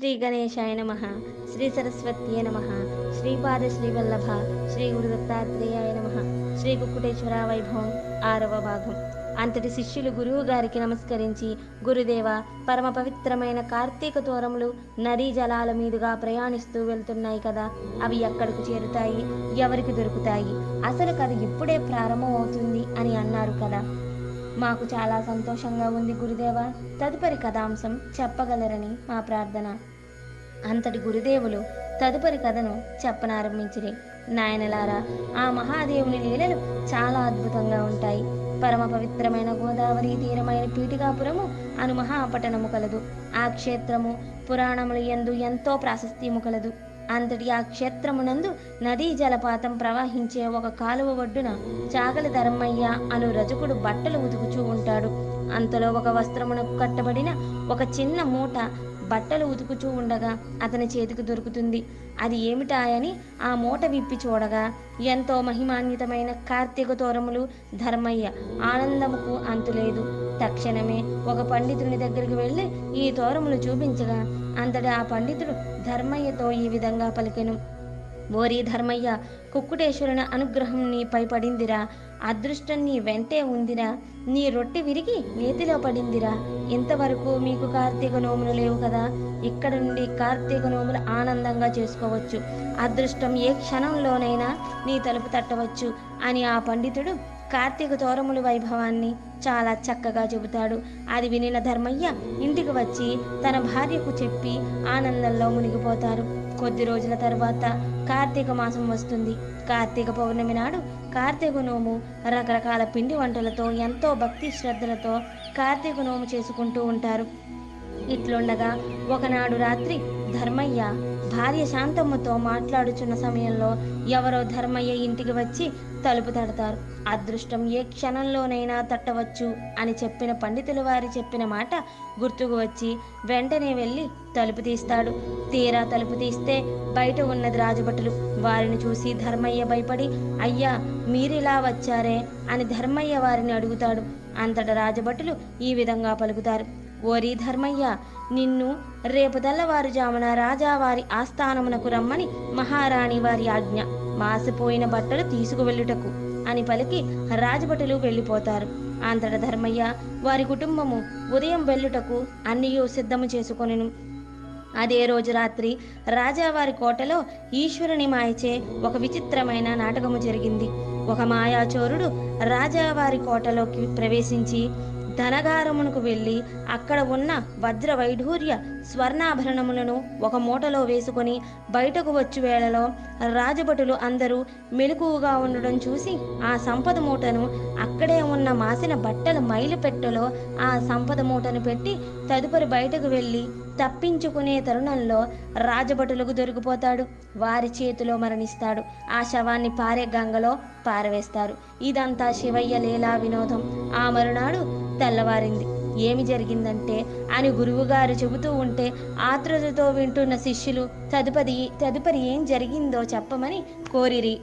శ్రీ గణేశాయ నమ శ్రీ సరస్వత్యే నమ శ్రీపాద శ్రీవల్లభ శ్రీ గురు దత్తాత్రేయాయ నమ శ్రీ కుక్కుటేశ్వర వైభవం ఆరవ భాగం అంతటి శిష్యులు గురువు గారికి నమస్కరించి గురుదేవ పరమ పవిత్రమైన కార్తీక తోరములు నదీ జలాల మీదుగా ప్రయాణిస్తూ వెళ్తున్నాయి కదా అవి ఎక్కడికి చేరుతాయి? ఎవరికి దొరుకుతాయి? అసలు కథ ఇప్పుడే ప్రారంభం అవుతుంది అని అన్నారు కదా. మాకు చాలా సంతోషంగా ఉంది గురుదేవ. తదుపరి కథాంశం చెప్పగలరని మా ప్రార్థన. అంతటి గురుదేవులు తదుపరి కథను చెప్పనారంభించిరి. నాయనలారా ఆ మహాదేవుని లీలలు చాలా అద్భుతంగా ఉంటాయి. పరమ పవిత్రమైన గోదావరి తీరమైన పీఠికాపురము అను మహాపట్టణము కలదు. ఆ క్షేత్రము పురాణములు ఎందు ఎంతో ప్రాశస్త్యము కలదు. అంతటి ఆ క్షేత్రమునందు నదీ జలపాతం ప్రవహించే ఒక కాలువ ఒడ్డున చాగలి ధర్మయ్య అను రజకుడు బట్టలు ఉతుకుచూ ఉంటాడు. అంతలో ఒక వస్త్రమునకు కట్టబడిన ఒక చిన్న మూట బట్టలు ఉతుకుచూ ఉండగా అతని చేతికి దొరుకుతుంది. అది ఏమిటాయని ఆ మూట విప్పి చూడగా ఎంతో మహిమాన్వితమైన కార్తీక తోరములు ధర్మయ్య ఆనందముకు అంతులేదు. తక్షణమే ఒక పండితుని దగ్గరికి వెళ్ళి ఈ తోరములు చూపించగా అంతటా ఆ పండితుడు ధర్మయ్యతో ఈ విధంగా పలికెను. ఓరి ధర్మయ్య కుక్కుటేశ్వరుని అనుగ్రహం నీపై పడిందిరా. అదృష్టం నీ వెంటే ఉందిరా. నీ రొట్టె విరిగి నేతిలో పడిందిరా. ఇంతవరకు మీకు కార్తీక నోములు లేవు కదా. ఇక్కడ నుండి కార్తీక నోములు ఆనందంగా చేసుకోవచ్చు. అదృష్టం ఏ క్షణంలోనైనా నీ తలుపు తట్టవచ్చు అని ఆ పండితుడు కార్తీక తోరముల వైభవాన్ని చాలా చక్కగా చెబుతాడు. అది వినిన ధర్మయ్య ఇంటికి వచ్చి తన భార్యకు చెప్పి ఆనందంలో మునిగిపోతారు. కొద్ది రోజుల తర్వాత కార్తీక మాసం వస్తుంది. కార్తీక పౌర్ణమి నాడు కార్తీక నోము రకరకాల పిండి వంటలతో ఎంతో భక్తి శ్రద్ధలతో కార్తీక నోము చేసుకుంటూ ఉంటారు. ఇట్లుండగా ఒకనాడు రాత్రి ధర్మయ్య భార్య శాంతమ్మతో మాట్లాడుచున్న సమయంలో ఎవరో ధర్మయ్య ఇంటికి వచ్చి తలుపు తడతారు. అదృష్టం ఏ క్షణంలోనైనా తట్టవచ్చు అని చెప్పిన పండితుల వారి చెప్పిన మాట గుర్తుకు వచ్చి వెంటనే వెళ్ళి తలుపు తీస్తాడు. తీరా తలుపు తీస్తే బయట ఉన్నది రాజభటులు. వారిని చూసి ధర్మయ్య భయపడి అయ్యా మీరిలా వచ్చారే? అని ధర్మయ్య వారిని అడుగుతాడు. అంతటా రాజభటులు ఈ విధంగా పలుకుతారు. ఓరి ధర్మయ్య నిన్ను రేపు తెల్లవారుజామున రాజావారి ఆస్థానమునకు రమ్మని మహారాణి వారి ఆజ్ఞ. మాసిపోయిన బట్టలు తీసుకువెళ్ళుటకు అని పలికి రాజభటులు వెళ్ళిపోతారు. అంతట ధర్మయ్య వారి కుటుంబము ఉదయం వెళ్ళుటకు అన్నయూ సిద్ధము చేసుకొనెను. అదే రోజు రాత్రి రాజావారి కోటలో ఈశ్వరుని మాయచే ఒక విచిత్రమైన నాటకము జరిగింది. ఒక మాయాచోరుడు రాజావారి కోటలోకి ప్రవేశించి ధనగారమునకు వెళ్ళి అక్కడ ఉన్న వజ్ర వైఢూర్య స్వర్ణాభరణములను ఒక మూటలో వేసుకొని బయటకు వచ్చు వేళలో రాజభటులు అందరూ మెలకువగా ఉండడం చూసి ఆ సంపద మూటను అక్కడే ఉన్న మాసిన బట్టల మైలు పెట్టెలో ఆ సంపద మూటను పెట్టి తదుపరి బయటకు వెళ్ళి తప్పించుకునే తరుణంలో రాజభటులకు దొరికిపోతాడు. వారి చేతిలో మరణిస్తాడు. ఆ శవాన్ని పారే గంగలో పారవేస్తారు. ఇదంతా శివయ్య లీలా వినోదం. ఆ మరునాడు తెల్లవారింది. ఏమి జరిగిందంటే అని గురువుగారు చెబుతూ ఉంటే ఆతృతతో వింటున్న శిష్యులు తదుపరి తదుపరి ఏం జరిగిందో చెప్పమని కోరిరి.